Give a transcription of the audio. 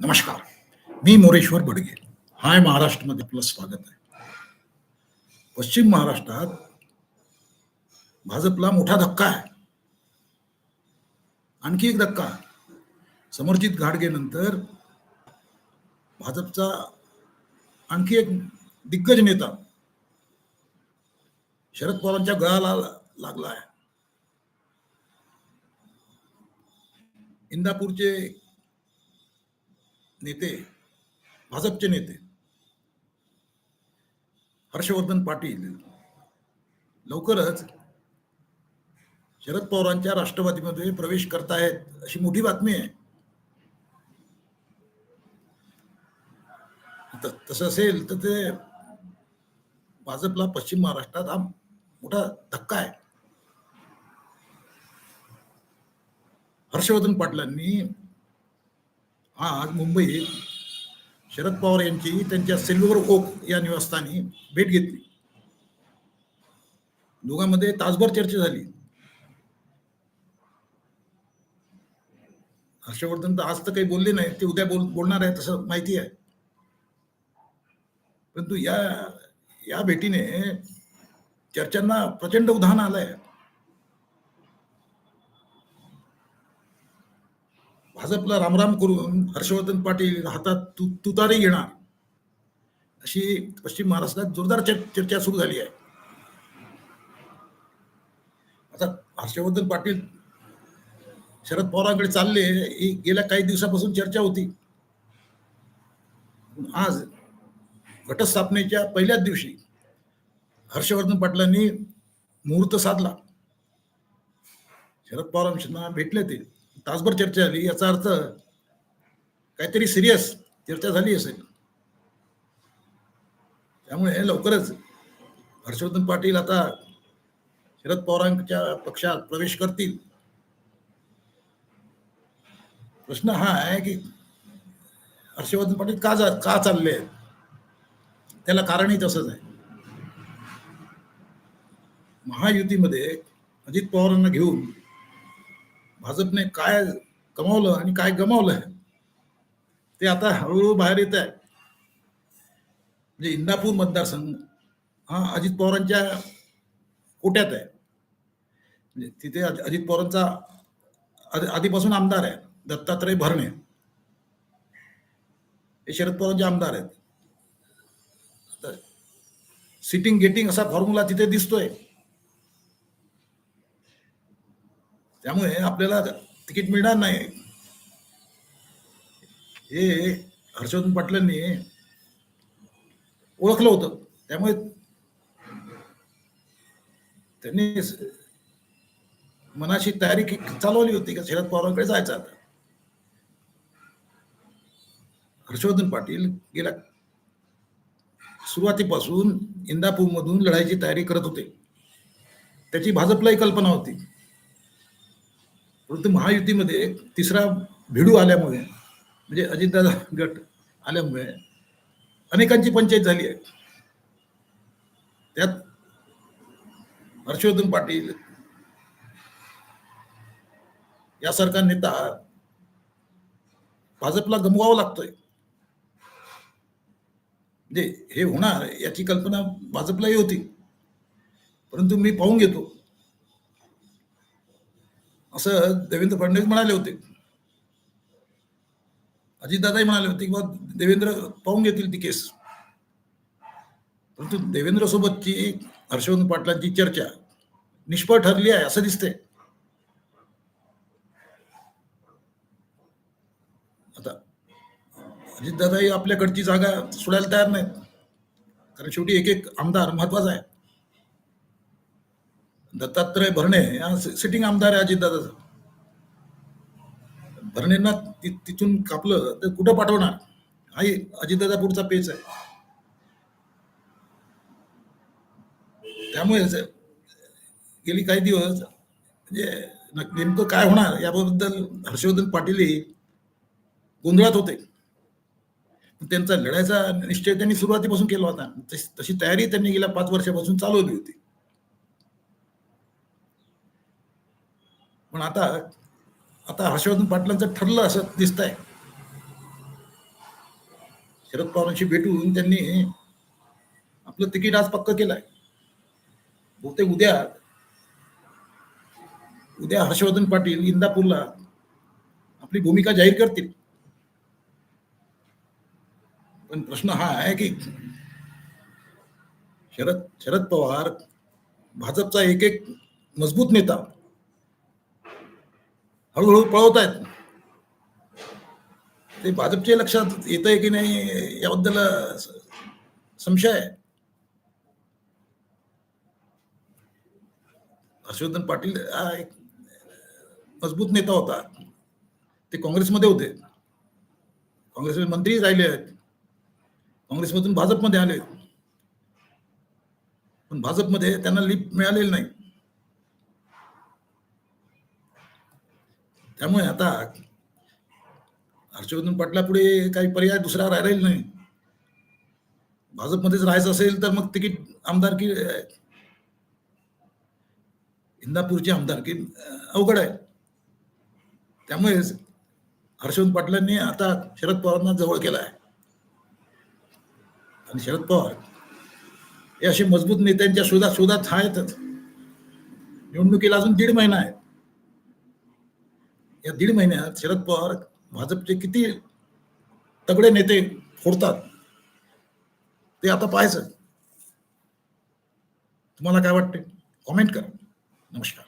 नमस्कार. मी मोरेश्वर बडगे हाय महाराष्ट्रमध्ये आपलं स्वागत आहे. पश्चिम महाराष्ट्रात भाजपला मोठा धक्का आहे. आणखी एक धक्का. समरजित घाटगे नंतर भाजपचा आणखी एक दिग्गज नेता शरद पवारांच्या गळाला लागला आहे. इंदापूरचे नेते भाजपचे नेते हर्षवर्धन पाटील लवकरच शरद पवारांच्या राष्ट्रवादीमध्ये प्रवेश करतायत अशी मोठी बातमी आहे. तसं असेल तर ते भाजपला पश्चिम महाराष्ट्रात हा मोठा धक्का आहे. हर्षवर्धन पाटलांनी आज मुंबईत शरद पवार यांची त्यांच्या सिल्वर ओक या निवासस्थानी भेट घेतली. दोघांमध्ये तासभर चर्चा झाली. हर्षवर्धन तर आज तर काही बोलले नाही ते उद्या बोल बोलणार आहे तसं माहिती आहे. परंतु या या भेटीने चर्चांना प्रचंड उधाण आलंय. भाजपला रामराम करून हर्षवर्धन पाटील हातात तु तुतारी घेणार. अशी पश्चिम महाराष्ट्रात जोरदार चर्चा सुरू झाली आहे. आता हर्षवर्धन पाटील शरद पवारांकडे चालले ही गेल्या काही दिवसापासून चर्चा होती. आज घटस्थापनेच्या पहिल्याच दिवशी हर्षवर्धन पाटलांनी मुहूर्त साधला. शरद पवारांना भेटले ते. तासभर चर्चा झाली याचा अर्थ काहीतरी सिरियस चर्चा झाली असेल. त्यामुळे लवकरच हर्षवर्धन पाटील आता शरद पवारांच्या पक्षात प्रवेश करतील. प्रश्न हा आहे की हर्षवर्धन पाटील का जा का चालले आहेत? त्याला कारणही तसंच आहे. महायुतीमध्ये अजित पवारांना घेऊन भाजपने काय कमावलं आणि काय गमावलं ते आता हळूहळू बाहेर येत आहे. म्हणजे इंदापूर मतदारसंघ हा अजित पवारांच्या कोट्यात आहे. म्हणजे तिथे अजित पवारांचा आधी- आधीपासून आमदार आहे दत्तात्रय भरणे. हे शरद पवारांचे आमदार आहेत. तर सिटिंग गेटिंग असा फॉर्म्युला तिथे दिसतोय. त्यामुळे आपल्याला तिकीट मिळणार नाही. हे हर्षवर्धन पाटलांनी ओळखलं होतं. त्यामुळे त्यांनी मनाशी मनाची तयारी चालवली होती का? शरद पवारांकडे जायचं आता. हर्षवर्धन पाटील गेल्या सुरुवातीपासून इंदापूरमधून लढाईची तयारी करत होते. त्याची भाजपलाही कल्पना होती. परंतु महायुतीमध्ये तिसरा भिडू आल्यामुळे म्हणजे अजितदादा गट आल्यामुळे अनेकांची पंचायत झाली आहे. त्यात हर्षवर्धन पाटील यासारखा नेता भाजपला गमवावा लागतोय. म्हणजे हे होणार याची कल्पना भाजपलाही होती. परंतु मी पाहून घेतो. असं देवेंद्र फडणवीस म्हणाले होते. अजितदादाही म्हणाले होते की देवेंद्र पाहून घेतील ती केस. परंतु देवेंद्र सोबतची हर्षवर्धन पाटलांची चर्चा निष्फळ ठरली आहे असं दिसतंय. आता अजितदादाही आपल्याकडची जागा सोडायला तयार नाहीत. कारण शेवटी एक एक आमदार महत्त्वाचा आहे. दत्तात्रय भरणे हा सिटिंग आमदार आहे अजितदादाचा भरणेंना तिथून कापलं तर कुठं पाठवणार? आई अजितदादा पुढचा पेच आहे. त्यामुळे गेली काही दिवस म्हणजे नेमकं काय होणार याबद्दल हर्षवर्धन पाटीलही गोंधळात होते. त्यांचा लढायचा निश्चय त्यांनी सुरुवातीपासून केला होता. तशी तशी तयारी त्यांनी गेल्या पाच वर्षापासून चालवली होती. पण आता आता हर्षवर्धन पाटलांचं ठरलं असं दिसत आहे शरद पवारांशी भेटून त्यांनी आपलं तिकीट आज पक्क केलंय. बहुतेक उद्या उद्या हर्षवर्धन पाटील इंदापूरला आपली भूमिका जाहीर करतील. पण प्रश्न हा आहे की शरद शरद पवार भाजपचा एक एक मजबूत नेता हळूहळू पळवत आहेत ते भाजपच्या लक्षात येत आहे की नाही याबद्दल संशय आहे. हर्षवर्धन पाटील हा एक मजबूत नेता होता. ते काँग्रेसमध्ये होते. काँग्रेसमध्ये मंत्री राहिले आहेत. काँग्रेसमधून भाजपमध्ये आले पण भाजपमध्ये त्यांना लिप मिळालेली नाही. त्यामुळे आता हर्षवर्धन पाटला पुढे काही पर्याय दुसरा राहिलेला नाही. भाजपमध्येच राहायचं असेल तर मग तिकीट आमदारकी अं, इंदापूरची आमदारकी अवघड आहे. त्यामुळे हर्षवर्धन पाटलांनी आता शरद पवारांना जवळ केला आहे. आणि शरद पवार हे असे मजबूत नेत्यांच्या शोधात शोधात आहेतच निवडणुकीला अजून दीड महिना आहे. या दीड महिन्यात शरद पवार भाजपचे किती तगडे नेते फोडतात ते आता पाहायचं. तुम्हाला काय वाटते कॉमेंट करा. नमस्कार.